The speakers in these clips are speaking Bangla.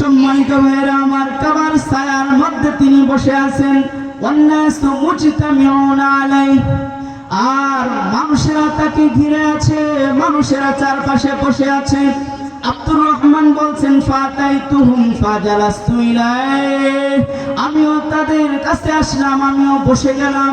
সম্মানিত ভাইরা আমার কাবার ছায়ার মধ্যে তিনি বসে আছেন। আর মানুষেরা তাকে ঘিরে আছে, মানুষেরা চারপাশে বসে আছে। আব্দুর রহমান বলছেন ফাতাই তুহুম ফাজালাস্তু ইলাই আমিও তাদের কাছে আসলাম, আমিও বসে গেলাম।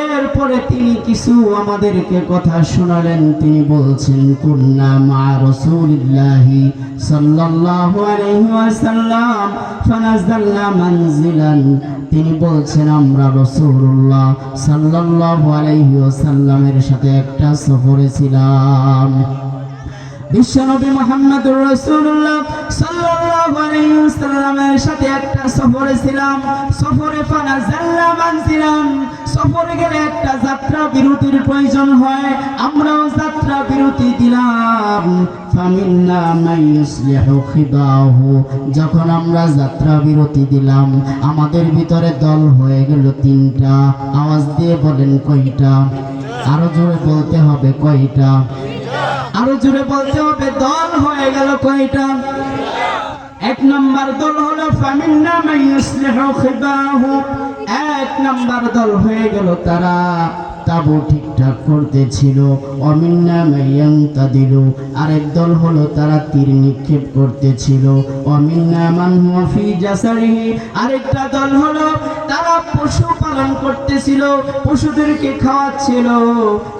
এরপরে তিনি কিছু আমাদেরকে কথা শোনালেন। তিনি বলছেন, কুন্না মা রাসূলিল্লাহি সাল্লাল্লাহু মানজিলান তিনি বলছেন, আমরা রসুল্লাহ সাল্লাল্লাহু আলাইহি সাথে একটা সফরে ছিলাম। বিশ্বনবী মোহাম্মদুর রাসূলুল্লাহ সাল্লাল্লাহু আলাইহি ওয়াসাল্লামের সাথে একটা সফরে ছিলাম। সফরে ফানাজাল্লা মানছিলাম সফরে গেলে একটা যাত্রা বিরতির প্রয়োজন হয়। আমরাও যাত্রা বিরতি দিলাম। যখন আমরা যাত্রা বিরতি দিলাম, আমাদের ভিতরে দল হয়ে গেল তিনটা। আওয়াজ দিয়ে বলেন কয়টা? আরও জোরে বলতে হবে কয়টা? আরও জুড়ে বলতে হবে, দল হয়ে গেল কয়টা? এক নম্বর দল হলো ফামিন্না মান এক নম্বর দল হয়ে গেল তারা। তাবু ঠিকঠাক করতেছিল। অমিন্না মাইয়াং তাদিল আরেক দল হলো তারা তীর নিক্ষেপ করতেছিল। অমিন্না মান হুয়া ফি জাসারিহি, আরেকটা দল হলো তারা পশু পালন করতেছিল, পশুদেরকে খাওয়াচ্ছিল।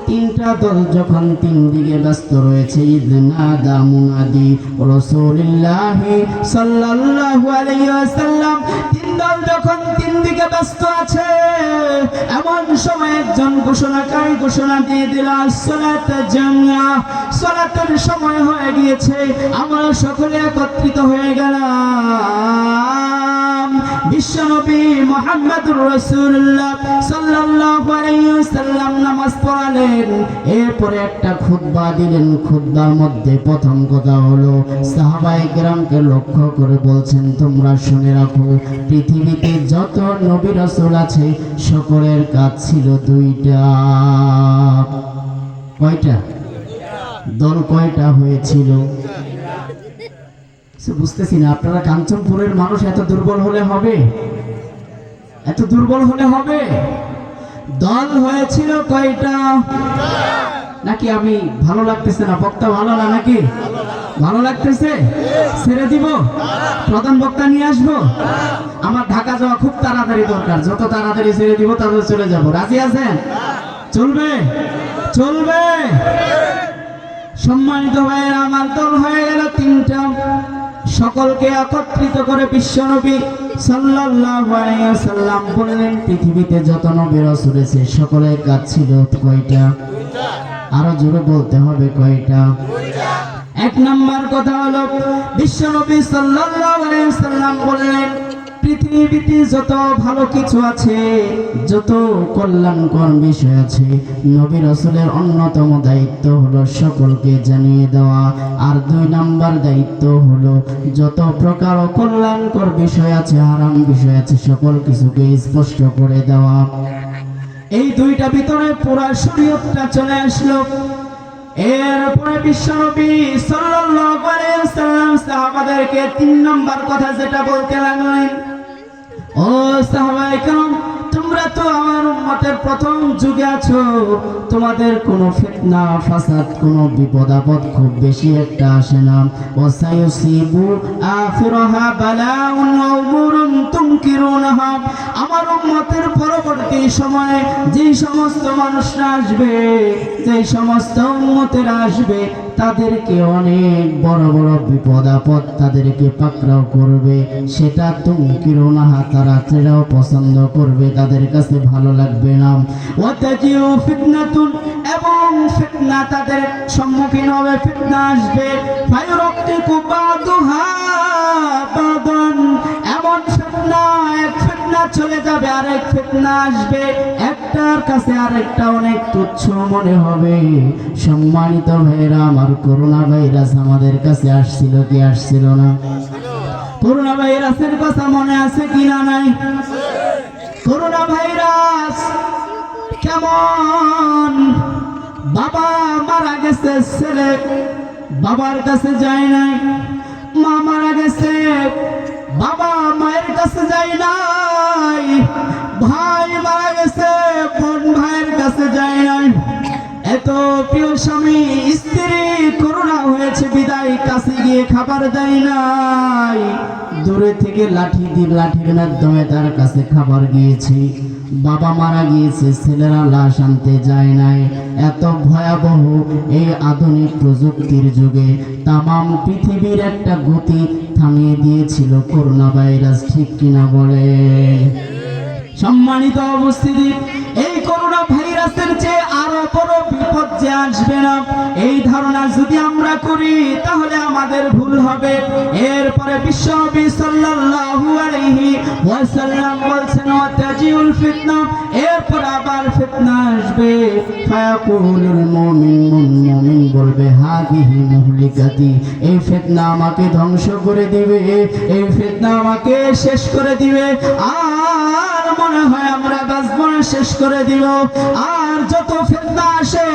তিনটা দল যখন তিন দিকে ব্যস্ত রয়েছে ইদনাদা মুনাদি রাসূলুল্লাহি সাল্লাল্লাহু আলাইহি ওয়াসাল্লাম, তিন দল যখন তিন দিকে ব্যস্ত আছে। এমন সময় একজন ঘোষণাকারী ঘোষণা দিয়ে দিল সালাত জামিয়া সালাতের সময় হয়ে গিয়েছে, আমরা সকলে একত্রিত হয়ে গেলাম। বিশ্বনবী মোহাম্মদুর রাসূলুল্লাহ সাল্লাল্লাহু আলাইহি ওয়াসাল্লাম নামাজ পড়ালেন। একটা খুতবা দিলেন। খুতবার মধ্যে প্রথম কথা হলো কেরামকে লক্ষ্য করে বলছেন, তোমরা শুনে রাখো, পৃথিবীতে যত নবী রাসূল আছে, সকলের কাজ ছিল দুইটা। কয়টা? দল কয়টা হয়েছিল? বুঝতেছি না। আপনারা কাঞ্চনপুরের মানুষ, এত দুর্বল হলে হবে? এত দুর্বল হলে হবে? দল হয়েছিল কয়টা? নাকি আমি ভালো লাগতেছে না? বক্তা ভালো না নাকি? ভালো লাগতেছে? ছেড়ে দিব? প্রধান বক্তা নিয়ে আসব? আমার ঢাকা যাওয়া খুব তাড়াতাড়ি দরকার। যত তাড়াতাড়ি ছেড়ে দিব, তত চলে যাব। রাজি আছেন? চলবে? চলবে? সম্মানিত ভাইয়ের, আমার দল হয়ে গেল তিনটা। সকলকে একত্রিত করে বিশ্বনবী ওয়াসাল্লাম বললেন, পৃথিবীতে যত নবী রাসূল সকলের কাজ ছিল কয়টা? আরও জোরে বলতে হবে, কয়টা? এক নম্বর কথা হলো বিশ্বনবী ওয়াসাল্লাম বললেন পৃথিবীতে যত ভালো কিছু আছে, যত কল্যাণকর বিষয় আছে, নবী রাসূলের অন্যতম দায়িত্ব হলো সকলকে জানিয়ে দেওয়া, আর দুই নাম্বার দায়িত্ব হলো যত প্রকার অকল্যাণকর বিষয় আছে, হারাম বিষয় আছে, সকল কিছুকে স্পষ্ট করে দেওয়া। এই দুইটা ভিতরে পুরা শরীয়তটা চলে আসলো। এরপরে বিশ্বনবী সাল্লাল্লাহু আলাইহি ওয়াসাল্লাম সাহাবাদেরকে তিন নম্বর কথা যেটা বলতে লাগলেন ও সাহাবায়ে کرام তোমরা তো আমার উম্মতের প্রথম যুগে আছো। তোমাদের কোনো ফিতনা, ফাসাদ, কোনো বিপদ আপদ খুব বেশি একটা আসে না। ও সায়ুসিবু আখিরাহা বালাউন ওয়া উমুরুন তুনকিরুনাহা আমার উম্মতের পরবর্তী সময়ে যে সমস্ত মানুষরা আসবে যে সমস্ত উম্মতেরা আসবে, তাদেরকে অনেক বড় বড় বিপদ আপদ তাদেরকে পাকড়াও করবে। সেটা তুমকিরুনাহা, তারা সেটাও পছন্দ করবে তাদের কাছে ভালো লাগবে না। এবং ফিতনা তাদের সম্মুখীন হবে, ফিতনা আসবে। এমন ফিতনা, এক ফিতনা চলে যাবে, আরেক ফিতনা আসবে। একটার কাছে আরেকটা অনেক তুচ্ছ মনে হবে। সম্মানিত ভাইরা আমার করোনা ভাইরাস আমাদের কাছে আসছিল কি আসছিল না? করোনা ভাইরাসের কথা মনে আছে কিনা নাই? করোনা ভাইরাস, কেমন? বাবা মারা গেছে, ছেলে বাবার কাছে যায় নাই, মা মারা গেছে, বাবা মায়ের কাছে যায় নাই, ভাই মারা গেছে, বোন ভাইয়ের কাছে যায় নাই। এত প্রিয় স্বামী, স্ত্রী করোনা হয়েছে, বিদায় কাছে গিয়ে খাবার দেয় নাই। দূরে থেকে লাঠি দিয়ে লাঠির মাধ্যমে তার কাছে খাবার গিয়েছি। বাবা মারা গিয়েছে, ছেলেরা লাশ আনতে যায় নাই। এত ভয়াবহ এই আধুনিক প্রযুক্তির যুগে তামাম পৃথিবীর একটা গতি থামিয়ে দিয়েছিল করোনা ভাইরাস ঠিক কিনা বলে? সম্মানিত অবস্থিতি এই করোনা ভাইরাসের চেয়ে বড় বিপদ যে আসবে না। এই ধারণা যদি আমরা করি, তাহলে আমাদের ভুল হবে। এরপরে বিশ্বনবী ওয়াসাল্লাম বলছেন ফিতনা এরপর আবার ফিতনা আসবে। ফায়াকুলুল মুমিন বলবে, হাদিহি মুহলিকাতি এই ফিতনা আমাকে ধ্বংস করে দিবে, এই ফিতনা আমাকে শেষ করে দিবে। আর মনে হয় আমরা শেষ করে দিব আর যত ফিতনা আসে,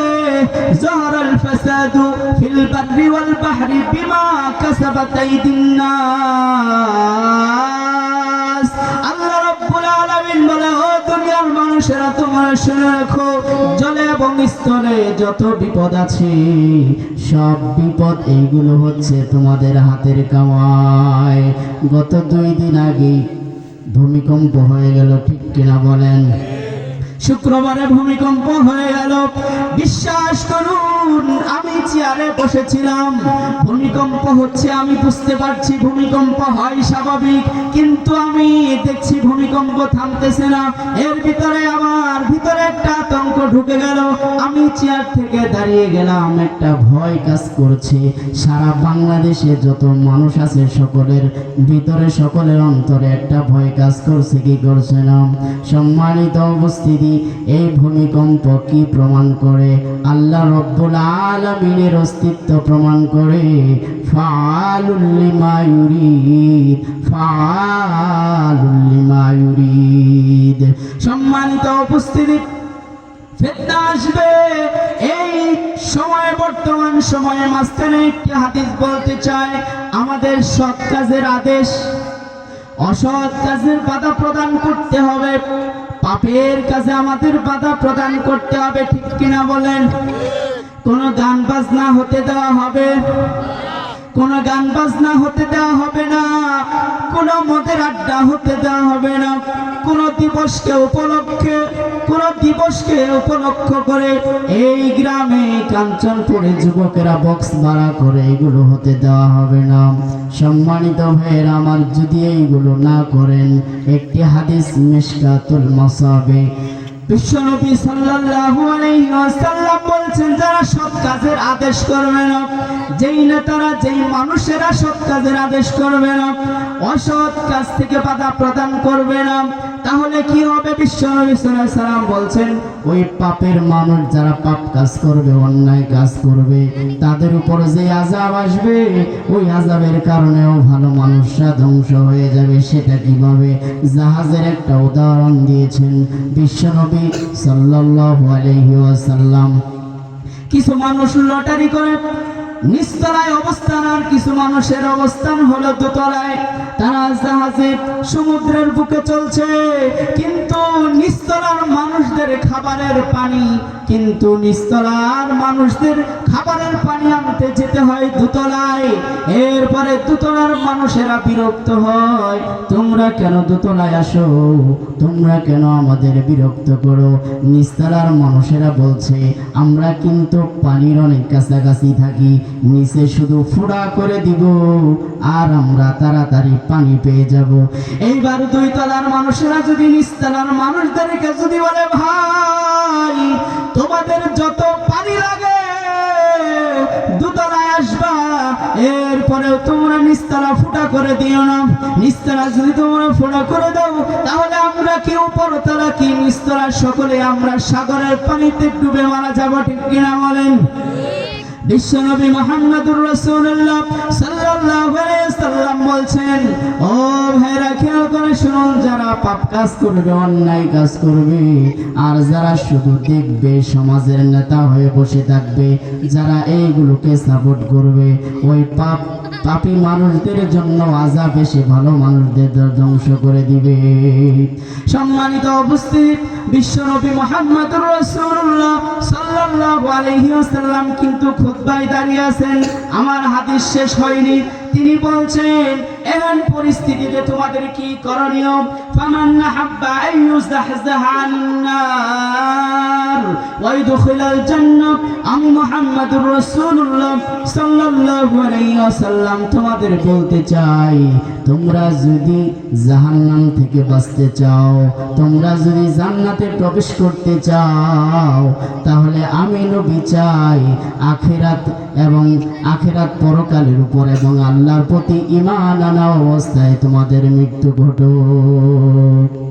জহরাল ফাসাদু ফিল বাররি ওয়াল বাহরি বিমা কাসাবাত আইদিন নাস। আল্লাহ রাব্বুল আলামিন বলে, ও দুনিয়ার মানুষেরা, তোমরা শুনে রাখো, জলে এবং স্তরে যত বিপদ আছে, সব বিপদ এইগুলো হচ্ছে তোমাদের হাতের কামাই গত দুই দিন আগে ভূমিকম্প হয়ে গেল, ঠিক কিনা বলেন? শুক্রবারে ভূমিকম্প হয়ে গেল। বিশ্বাস করুন, আমি চেয়ারে বসেছিলাম। ভূমিকম্প হচ্ছে, আমি বুঝতে পারছি ভূমিকম্প হয় স্বাভাবিক, কিন্তু আমি দেখছি ভূমিকম্প থামতেছে না। এর ভিতরে আমার ভিতরে একটা আতঙ্ক ঢুকে গেল। আমি চেয়ার থেকে দাঁড়িয়ে গেলাম, একটা ভয় কাজ করছে। সারা বাংলাদেশে যত মানুষ আছে, সকলের ভিতরে, সকলের অন্তরে একটা ভয় কাজ করছে, কি করছে না। সম্মানিত উপস্থিতি এই ভূমিকম্প কি প্রমাণ করে? আল্লাহ রব্বুল আলামিনের অস্তিত্ব প্রমাণ করে। ফালুল লিমা ইউরিদ, ফালুল সম্মানিত উপস্থিতি আসবে। এই সময়, বর্তমান সময়ে মাঝখানে একটি হাদিস বলতে চাই। আমাদের সৎ কাজের আদেশ, অসৎ কাজের বাধা প্রদান করতে হবে। পাপের কাছে আমাদের বাধা প্রদান করতে হবে, ঠিক কিনা বলেন? কোনো গান বাজনা হতে দেওয়া হবে। কোনো গান বাজনা হতে দেওয়া হবে না, কোনো মদের আড্ডা হতে দেওয়া হবে না, কোনো দিবসকে উপলক্ষে, কোনো দিবসকে উপলক্ষ করে এই গ্রামে কাঞ্চনপুরে যুবকেরা বক্স ভাড়া করে এগুলো হতে দেওয়া হবে না। সম্মানিত ভাইয়ের, আমার যদি এইগুলো না করেন, একটি হাদিস মিশকাতুল মাসাবে বিশ্বনবী সাল্লাল্লাহু আলাইহি ওয়াসাল্লাম বলছেন, যারা সৎ কাজের আদেশ করবে না, যেই নেতারা, যেই মানুষেরা সৎ কাজের আদেশ করবে না, অসৎ কাজ থেকে বাধা প্রদান করবে না, তাহলে কি হবে? বিশ্বনবী সাল্লাল্লাহু আলাইহি সাল্লাম বলছেন ওই পাপের মানুষ যারা পাপ কাজ করবে, অন্যায় কাজ করবে, তাদের উপর যে আজাব আসবে, ওই আজাবের কারণেও ভালো মানুষরা ধ্বংস হয়ে যাবে। সেটা কীভাবে? জাহাজের একটা উদাহরণ দিয়েছেন বিশ্বনবী সাল্লাল্লাহু আলাইহি ওয়াসাল্লাম। কিছু মানুষ লটারি করে নিচতলায় অবস্থান আর কিছু মানুষের অবস্থান হলো দোতলায়। তারা জাহাজে সমুদ্রের বুকে চলছে, কিন্তু নিচতলার মানুষদের খাবারের পানি, কিন্তু নিচতলার মানুষদের খাবারের পানি আনতে যেতে হয় দুতলায়। এরপরে দুতলার মানুষেরা বিরক্ত হয়, তোমরা কেন দুতলায় আসো? তোমরা কেন আমাদের বিরক্ত করো? নিচতলার মানুষেরা বলছে, আমরা কিন্তু পানির অনেক কাছাকাছি থাকি নিচে শুধু ফুড়া করে দিব, আর আমরা তাড়াতাড়ি পানি পেয়ে যাব। এইবার দুই তলার মানুষেরা যদি নিচতলার মানুষদেরকে যদি বলে, ভাই, তোমাদের যত পানি লাগে, দুতলায় আসবা, এরপরেও তোমরা নিস্তলা ফুটা করে দিও না। নিস্তলা যদি তোমরা ফুটা করে দাও, তাহলে আমরা কি উপরতলা কি নিস্তলা সকলে আমরা সাগরের পানিতে ডুবে মারা যাব, ঠিক কিনা বলেন? বিশ্বনবী মোহাম্মদুর রাসূলুল্লাহ সাল্লাল্লাহু আলাইহি সাল্লাম বলছেন, ও ভাইরা, খেয়াল করে শুনুন, যারা পাপ কাজ করবে, অন্যায় কাজ করবে, আর যারা শুধু দেখবে, সমাজের নেতা হয়ে বসে থাকবে, যারা এইগুলোকে সাপোর্ট করবে, ওই পাপ পাপী মানুষদের জন্য আজা বেশি ভালো মানুষদের ধ্বংস করে দিবে। সম্মানিত উপস্থিত বিশ্বনবী মোহাম্মদ রসুল্লাহ সাল্লাল্লাহু আলাইহি ওয়াসাল্লাম কিন্তু খুতবায় দাঁড়িয়ে আছেন। আমার হাদিস শেষ হয়নি। তিনি বলছেন এমন পরিস্থিতিতে তোমাদের কি করণীয়? আমি সাল্লাল্লাহু আলাইহি ওয়াসাল্লাম তোমাদের বলতে চাই, তোমরা যদি জাহান্নাম থেকে বাঁচতে চাও, তোমরা যদি জান্নাতে প্রবেশ করতে চাও, তাহলে আমি নবী চাই আখেরাত এবং আখেরাত পরকালের উপর এবং আল্লাহর প্রতি ইমান অবস্থায় তোমাদের মৃত্যু ঘটুক।